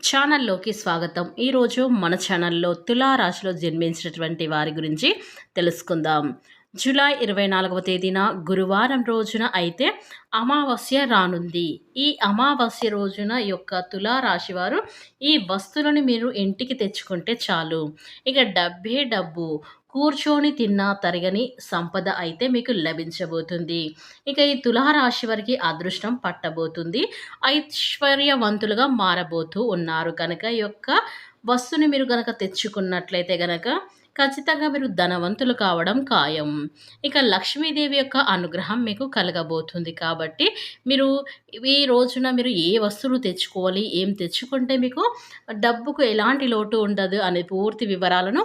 ఛానల్లోకి స్వాగతం. ఈరోజు మన ఛానల్లో తులారాశిలో జన్మించినటువంటి వారి గురించి తెలుసుకుందాం. జూలై ఇరవై నాలుగవ తేదీన గురువారం రోజున అయితే అమావాస్య రానుంది. ఈ అమావాస్య రోజున యొక్క తులారాశి వారు ఈ వస్తువులను మీరు ఇంటికి తెచ్చుకుంటే చాలు. ఇక డబ్బే డబ్బు. కూర్చొని తిన్నా తరగని సంపద అయితే మీకు లభించబోతుంది. ఇక ఈ తులారాశి వారికి అదృష్టం పట్టబోతుంది. ఐశ్వర్యవంతులుగా మారబోతూ ఉన్నారు కనుక ఈ యొక్క వస్తువుని మీరు కనుక తెచ్చుకున్నట్లయితే కనుక ఖచ్చితంగా మీరు ధనవంతులు కావడం ఖాయం. ఇక లక్ష్మీదేవి యొక్క అనుగ్రహం మీకు కలగబోతుంది కాబట్టి మీరు ఈ రోజున మీరు ఏ వస్తువులు తెచ్చుకోవాలి ఏం తెచ్చుకుంటే మీకు డబ్బుకు ఎలాంటి లోటు ఉండదు అనే పూర్తి వివరాలను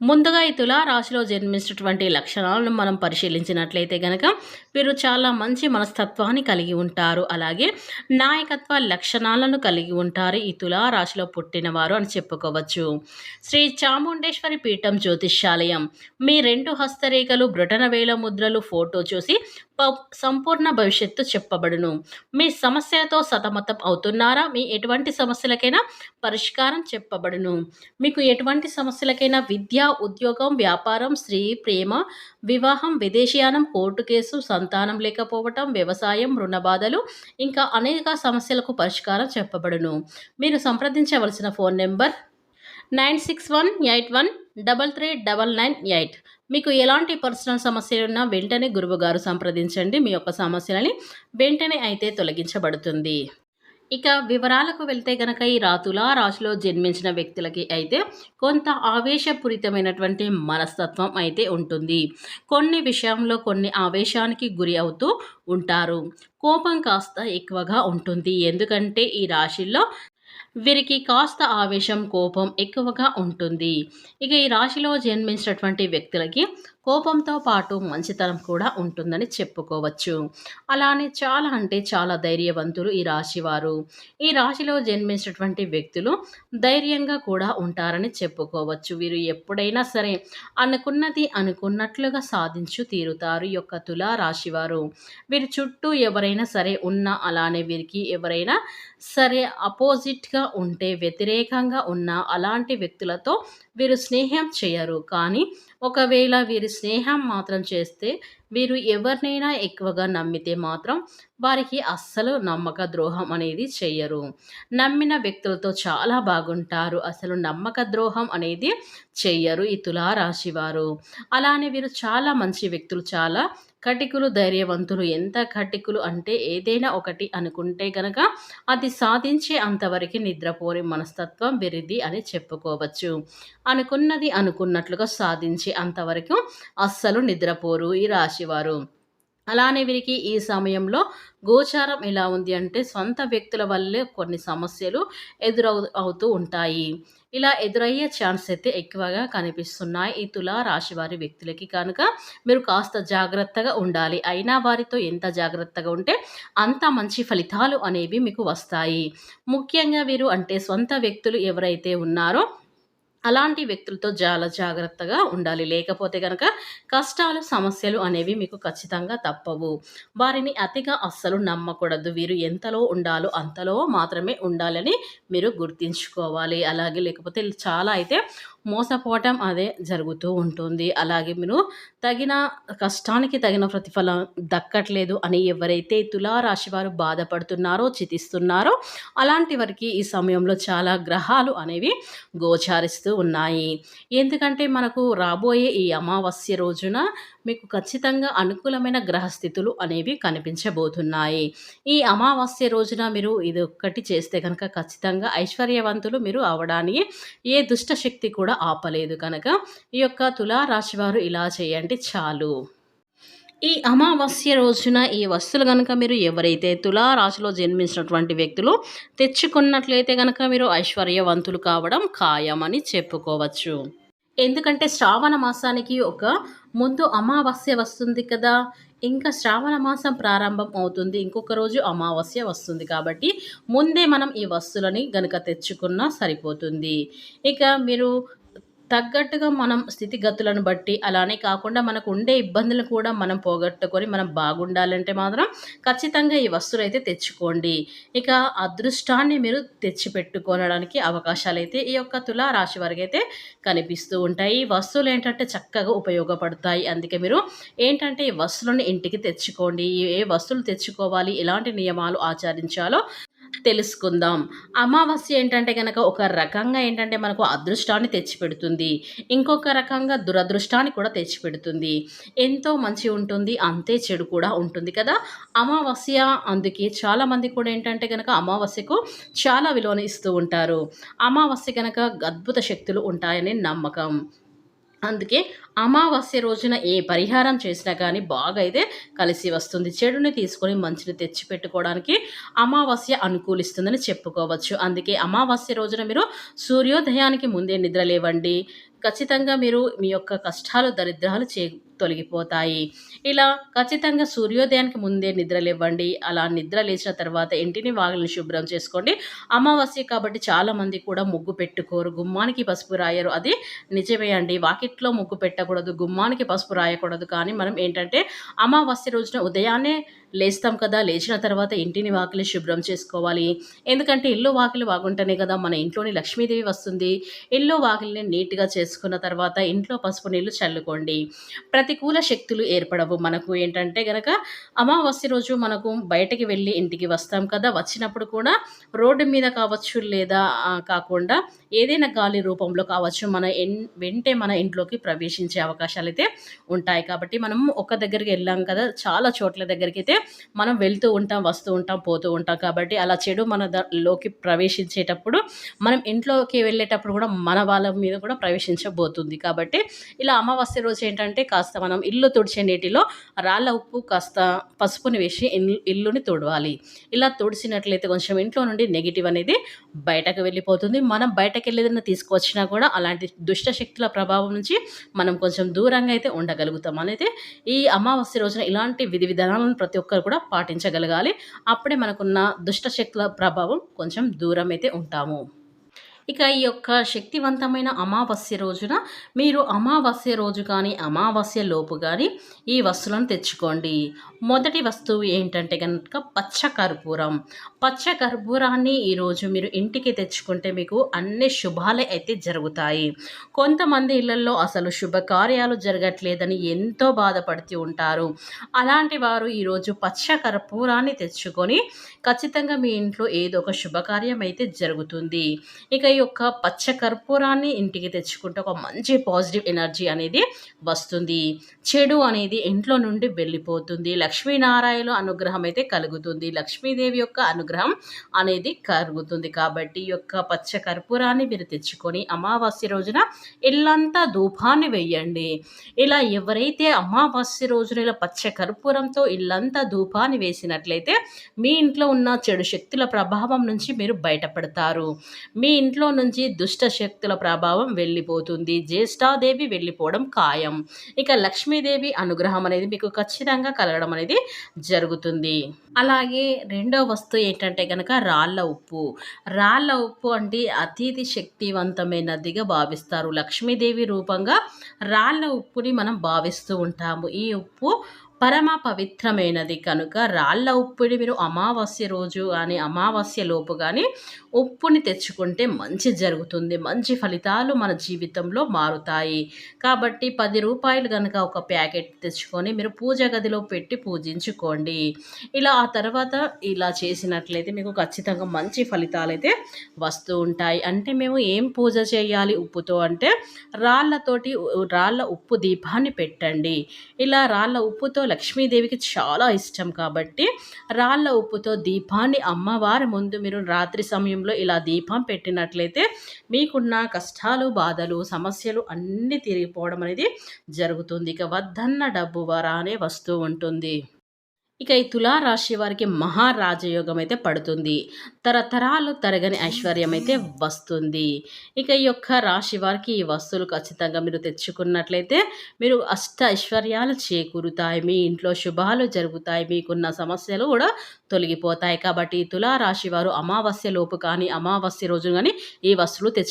ముందుగా ఈ తులారాశిలో జన్మించినటువంటి లక్షణాలను మనం పరిశీలించినట్లయితే కనుక వీరు చాలా మంచి మనస్తత్వాన్ని కలిగి ఉంటారు. అలాగే నాయకత్వ లక్షణాలను కలిగి ఉంటారు ఈ తులారాశిలో పుట్టినవారు అని చెప్పుకోవచ్చు. శ్రీ చాముండేశ్వరి పీఠం జ్యోతిష్యాలయం. మీ రెండు హస్తరేఖలు బ్రటన వేల ముద్రలు ఫోటో చూసి సంపూర్ణ భవిష్యత్తు చెప్పబడును. మీ సమస్యలతో సతమతం అవుతున్నారా? మీ ఎటువంటి సమస్యలకైనా పరిష్కారం చెప్పబడును. మీకు ఎటువంటి సమస్యలకైనా విద్య ఉద్యోగం వ్యాపారం స్త్రీ ప్రేమ వివాహం విదేశీయానం కోర్టు కేసు సంతానం లేకపోవటం వ్యవసాయం రుణబాధలు ఇంకా అనేక సమస్యలకు పరిష్కారం చెప్పబడును. మీరు సంప్రదించవలసిన phone number nine six one eight one double three double nine eight. మీకు ఎలాంటి పర్సనల్ సమస్యలున్నా వెంటనే గురువుగారు సంప్రదించండి. మీ యొక్క సమస్యలని వెంటనే అయితే తొలగించబడుతుంది. ఇక వివరాలకు వెళ్తే గనక ఈ రాతుల రాశిలో జన్మించిన వ్యక్తులకి అయితే కొంత ఆవేశపూరితమైనటువంటి మనస్తత్వం అయితే ఉంటుంది. కొన్ని విషయంలో కొన్ని ఆవేశానికి గురి అవుతూ ఉంటారు. కోపం కాస్త ఎక్కువగా ఉంటుంది. ఎందుకంటే ఈ రాశిలో వీరికి కాస్త ఆవేశం కోపం ఎక్కువగా ఉంటుంది. ఇక ఈ రాశిలో జన్మించినటువంటి వ్యక్తులకి కోపంతో పాటు మంచితనం కూడా ఉంటుందని చెప్పుకోవచ్చు. అలానే చాలా అంటే చాలా ధైర్యవంతులు ఈ రాశివారు. ఈ రాశిలో జన్మించినటువంటి వ్యక్తులు ధైర్యంగా కూడా ఉంటారని చెప్పుకోవచ్చు. వీరు ఎప్పుడైనా సరే అనుకున్నది అనుకున్నట్లుగా సాధించు తీరుతారు యొక్క తులా రాశివారు. వీరి చుట్టూ ఎవరైనా సరే ఉన్నా అలానే వీరికి ఎవరైనా సరే అపోజిట్గా ఉంటే వ్యతిరేకంగా ఉన్న అలాంటి వ్యక్తులతో వీరు స్నేహం చేయరు. కానీ ఒకవేళ వీరి స్నేహం మాత్రం చేస్తే వీరు ఎవరినైనా ఎక్కువగా నమ్మితే మాత్రం వారికి అస్సలు నమ్మక ద్రోహం అనేది చెయ్యరు. నమ్మిన వ్యక్తులతో చాలా బాగుంటారు. అసలు నమ్మక ద్రోహం అనేది చెయ్యరు ఈ తులారాశి వారు. అలానే వీరు చాలా మంచి వ్యక్తులు చాలా కటికులు ధైర్యవంతులు. ఎంత కటికులు అంటే ఏదైనా ఒకటి అనుకుంటే గనక అది సాధించే అంతవరకు నిద్రపోని మనస్తత్వం విరిది అని చెప్పుకోవచ్చు. అనుకున్నది అనుకున్నట్లుగా సాధించే అంతవరకు అస్సలు నిద్రపోరు ఈ రాశివారు. అలానే వీరికి ఈ సమయంలో గోచారం ఎలా ఉంది అంటే సొంత వ్యక్తుల వల్లే కొన్ని సమస్యలు ఎదురవు అవుతూ ఉంటాయి. ఇలా ఎదురయ్యే ఛాన్స్ అయితే ఎక్కువగా కనిపిస్తున్నాయి. ఈ తులా రాశి వారి వ్యక్తులకి కనుక మీరు కాస్త జాగ్రత్తగా ఉండాలి. అయినా వారితో ఎంత జాగ్రత్తగా ఉంటే అంత మంచి ఫలితాలు అనేవి మీకు వస్తాయి. ముఖ్యంగా వీరు అంటే సొంత వ్యక్తులు ఎవరైతే ఉన్నారో అలాంటి వ్యక్తులతో చాలా జాగ్రత్తగా ఉండాలి. లేకపోతే కనుక కష్టాలు సమస్యలు అనేవి మీకు ఖచ్చితంగా తప్పవు. వారిని అతిగా అస్సలు నమ్మకూడదు. వీరు ఎంతలో ఉండాలో అంతలో మాత్రమే ఉండాలని మీరు గుర్తించుకోవాలి. అలాగే లేకపోతే చాలా అయితే మోసపోవటం అదే జరుగుతూ ఉంటుంది. అలాగే మీరు తగిన కష్టానికి తగిన ప్రతిఫలం దక్కట్లేదు అని ఎవరైతే తులారాశి వారు బాధపడుతున్నారో చితిస్తున్నారో అలాంటి వారికి ఈ సమయంలో చాలా గ్రహాలు అనేవి గోచారిస్తూ ఉన్నాయి. ఎందుకంటే మనకు రాబోయే ఈ అమావాస్య రోజున మీకు ఖచ్చితంగా అనుకూలమైన గ్రహస్థితులు అనేవి కనిపించబోతున్నాయి. ఈ అమావాస్య రోజున మీరు ఇది ఒక్కటి చేస్తే కనుక ఖచ్చితంగా ఐశ్వర్యవంతులు మీరు అవడానికి ఏ దుష్టశక్తి కూడా ఆపలేదు కనుక ఈ యొక్క తులారాశి వారు ఇలా చేయండి చాలు. ఈ అమావాస్య రోజున ఈ వస్తువులు కనుక మీరు ఎవరైతే తులా రాశిలో జన్మించినటువంటి వ్యక్తులు తెచ్చుకున్నట్లయితే కనుక మీరు ఐశ్వర్యవంతులు కావడం ఖాయమని చెప్పుకోవచ్చు. ఎందుకంటే శ్రావణ మాసానికి ఒక ముందు అమావాస్య వస్తుంది కదా. ఇంకా శ్రావణ మాసం ప్రారంభం అవుతుంది. ఇంకొక రోజు అమావాస్య వస్తుంది కాబట్టి ముందే మనం ఈ వస్తువులని గనుక తెచ్చుకున్నా సరిపోతుంది. ఇక మీరు తగ్గట్టుగా మనం స్థితిగతులను బట్టి అలానే కాకుండా మనకు ఉండే ఇబ్బందులు కూడా మనం పోగొట్టుకొని మనం బాగుండాలంటే మాత్రం ఖచ్చితంగా ఈ వస్తువులు అయితే తెచ్చుకోండి. ఇక అదృష్టాన్ని మీరు తెచ్చిపెట్టుకోవడానికి అవకాశాలు అయితే ఈ యొక్క తులా రాశి వారికి అయితే కనిపిస్తూ ఉంటాయి. ఈ వస్తువులు ఏంటంటే చక్కగా ఉపయోగపడతాయి. అందుకే మీరు ఏంటంటే ఈ వస్తువులను ఇంటికి తెచ్చుకోండి. ఏ వస్తువులు తెచ్చుకోవాలి? ఎలాంటి నియమాలు ఆచరించాలో తెలుసుకుందాం. అమావాస్య ఏంటంటే కనుక ఒక రకంగా ఏంటంటే మనకు అదృష్టాన్ని తెచ్చిపెడుతుంది. ఇంకొక రకంగా దురదృష్టాన్ని కూడా తెచ్చిపెడుతుంది. ఎంతో మంచి ఉంటుంది అంతే చెడు కూడా ఉంటుంది కదా? అమావాస్య అందుకే చాలామంది కూడా ఏంటంటే కనుక అమావాస్యకు చాలా విలువను ఇస్తూ ఉంటారు. అమావాస్య కనుక అద్భుత శక్తులు ఉంటాయని నమ్మకం. అందుకే అమావాస్య రోజున ఏ పరిహారం చేసినా కానీ బాగా అయితే కలిసి వస్తుంది. చెడుని తీసుకొని మంచిని తెచ్చి పెట్టుకోవడానికి అమావాస్య అనుకూలిస్తుందని చెప్పుకోవచ్చు. అందుకే అమావాస్య రోజున మీరు సూర్యోదయానికి ముందే నిద్ర లేవండి. ఖచ్చితంగా మీరు మీ యొక్క కష్టాలు దరిద్రాలు చే తొలగిపోతాయి. ఇలా ఖచ్చితంగా సూర్యోదయానికి ముందే నిద్రలేవ్వండి. అలా నిద్ర లేచిన తర్వాత ఇంటిని వాగిలిని శుభ్రం చేసుకోండి. అమావాస్య కాబట్టి చాలామంది కూడా ముగ్గు పెట్టుకోరు. గుమ్మానికి పసుపు రాయరు. అది నిజమే అండి. వాకిట్లో ముగ్గు పెట్టకూడదు. గుమ్మానికి పసుపు రాయకూడదు. కానీ మనం ఏంటంటే అమావాస్య రోజున ఉదయాన్నే లేస్తాం కదా. లేచిన తర్వాత ఇంటిని వాకిలి శుభ్రం చేసుకోవాలి. ఎందుకంటే ఇల్లు వాకిలి బాగుంటేనే కదా మన ఇంట్లోని లక్ష్మీదేవి వస్తుంది. ఇల్లు వాకిలిని నీట్గా చేసుకున్న తర్వాత ఇంట్లో పసుపు నీళ్ళు చల్లుకోండి. ప్రతి ప్రతికూల శక్తులు ఏర్పడవు. మనకు ఏంటంటే గనక అమావాస్య రోజు మనకు బయటకి వెళ్ళి ఇంటికి వస్తాం కదా. వచ్చినప్పుడు కూడా రోడ్డు మీద కావచ్చు లేదా కాకుండా ఏదైనా గాలి రూపంలో కావచ్చు మన ఎన్ వెంటే మన ఇంట్లోకి ప్రవేశించే అవకాశాలు అయితే ఉంటాయి. కాబట్టి మనం ఒక దగ్గరికి వెళ్ళాం కదా చాలా చోట్ల దగ్గరికి అయితే మనం వెళ్తూ ఉంటాం వస్తూ ఉంటాం పోతూ ఉంటాం. కాబట్టి అలా చెడు మన లోకి ప్రవేశించేటప్పుడు మనం ఇంట్లోకి వెళ్ళేటప్పుడు కూడా మన వాళ్ళ మీద కూడా ప్రవేశించబోతుంది. కాబట్టి ఇలా అమావాస్య రోజు ఏంటంటే కాస్త మనం ఇల్లు తుడిచే నీటిలో రాళ్ళ ఉప్పు కాస్త పసుపుని వేసి ఇల్లుని తుడవాలి. ఇలా తుడిచినట్లయితే కొంచెం ఇంట్లో నుండి నెగిటివ్ అనేది బయటకు వెళ్ళిపోతుంది. మనం బయటకు వెళ్ళేదన్నా తీసుకువచ్చినా కూడా అలాంటి దుష్ట శక్తుల ప్రభావం నుంచి మనం కొంచెం దూరంగా అయితే ఉండగలుగుతాం. అనేది ఈ అమావాస్య రోజున ఇలాంటి విధి విధానాలను ప్రతి ఒక్కరు కూడా పాటించగలగాలి. అప్పుడే మనకున్న దుష్ట శక్తుల ప్రభావం కొంచెం దూరం అయితే ఉంటాము. ఇక ఈ యొక్క శక్తివంతమైన అమావాస్య రోజున మీరు అమావాస్య రోజు కానీ అమావాస్య లోపు కానీ ఈ వస్తువులను తెచ్చుకోండి. మొదటి వస్తువు ఏంటంటే కనుక పచ్చ కర్పూరం. పచ్చ కర్పూరాన్ని ఈరోజు మీరు ఇంటికి తెచ్చుకుంటే మీకు అన్ని శుభాలే అయితే జరుగుతాయి. కొంతమంది ఇళ్ళలో అసలు శుభకార్యాలు జరగట్లేదని ఎంతో బాధపడుతూ ఉంటారు. అలాంటి వారు ఈరోజు పచ్చ కర్పూరాన్ని తెచ్చుకొని ఖచ్చితంగా మీ ఇంట్లో ఏదో ఒక శుభకార్యం అయితే జరుగుతుంది. ఇక యొక్క పచ్చ కర్పూరాన్ని ఇంటికి తెచ్చుకుంటే ఒక మంచి పాజిటివ్ ఎనర్జీ అనేది వస్తుంది. చెడు అనేది ఇంట్లో నుండి వెళ్ళిపోతుంది. లక్ష్మీనారాయణ అనుగ్రహం అయితే కలుగుతుంది. లక్ష్మీదేవి యొక్క అనుగ్రహం అనేది కలుగుతుంది. కాబట్టి ఈ యొక్క పచ్చ కర్పూరాన్ని మీరు తెచ్చుకొని అమావాస్య రోజున ఇల్లంతా ధూపాన్ని వెయ్యండి ఇలా ఎవరైతే అమావాస్య రోజున ఇలా పచ్చ కర్పూరంతో ఇల్లంతా ధూపాన్ని వేసినట్లయితే మీ ఇంట్లో ఉన్న చెడు శక్తుల ప్రభావం నుంచి మీరు బయటపడతారు. మీ ఇంట్లో ఇంట్లో నుంచి దుష్ట శక్తుల ప్రభావం వెళ్ళిపోతుంది. జ్యేష్ఠాదేవి వెళ్ళిపోవడం ఖాయం. ఇక లక్ష్మీదేవి అనుగ్రహం అనేది మీకు ఖచ్చితంగా కలగడం అనేది జరుగుతుంది. అలాగే రెండో వస్తువు ఏంటంటే కనుక రాళ్ళ ఉప్పు. రాళ్ళ ఉప్పు అంటే అతిథి శక్తివంతమైనదిగా భావిస్తారు. లక్ష్మీదేవి రూపంగా రాళ్ళ ఉప్పుని మనం భావిస్తూ ఉంటాము. ఈ ఉప్పు పరమ పవిత్రమైనది కనుక రాళ్ళ ఉప్పుని మీరు అమావాస్య రోజు కానీ అమావాస్య లోపు కానీ ఉప్పుని తెచ్చుకుంటే మంచి జరుగుతుంది. మంచి ఫలితాలు మన జీవితంలో మారుతాయి. కాబట్టి పది రూపాయలు కనుక ఒక ప్యాకెట్ తెచ్చుకొని మీరు పూజ గదిలో పెట్టి పూజించుకోండి. ఇలా ఆ తర్వాత ఇలా చేసినట్లయితే మీకు ఖచ్చితంగా మంచి ఫలితాలు అయితే వస్తూ ఉంటాయి. అంటే మేము ఏం పూజ చేయాలి ఉప్పుతో అంటే రాళ్ళతోటి రాళ్ళ ఉప్పు దీపాన్ని పెట్టండి. ఇలా రాళ్ళ ఉప్పుతో లక్ష్మీదేవికి చాలా ఇష్టం కాబట్టి రాళ్ళ ఉప్పుతో దీపాన్ని అమ్మవారి ముందు మీరు రాత్రి సమయంలో ఇలా దీపం పెట్టినట్లయితే మీకున్న కష్టాలు బాధలు సమస్యలు అన్నీ తిరిగిపోవడం అనేది జరుగుతుంది. ఇక వద్దన్న డబ్బు వరానే వస్తూ ఉంటుంది. ఇక ఈ తులారాశి వారికి మహారాజయోగం అయితే పడుతుంది. తరతరాలు తరగని ఐశ్వర్యం అయితే వస్తుంది. ఇక ఈ యొక్క రాశి వారికి ఈ వస్తువులు ఖచ్చితంగా మీరు తెచ్చుకున్నట్లయితే మీరు అష్ట ఐశ్వర్యాలు చేకూరుతాయి. మీ ఇంట్లో శుభాలు జరుగుతాయి. మీకున్న సమస్యలు కూడా తొలగిపోతాయి. కాబట్టి తులారాశి వారు అమావాస్య లోపు కానీ అమావాస్య రోజు కానీ ఈ వస్తువులు తెచ్చు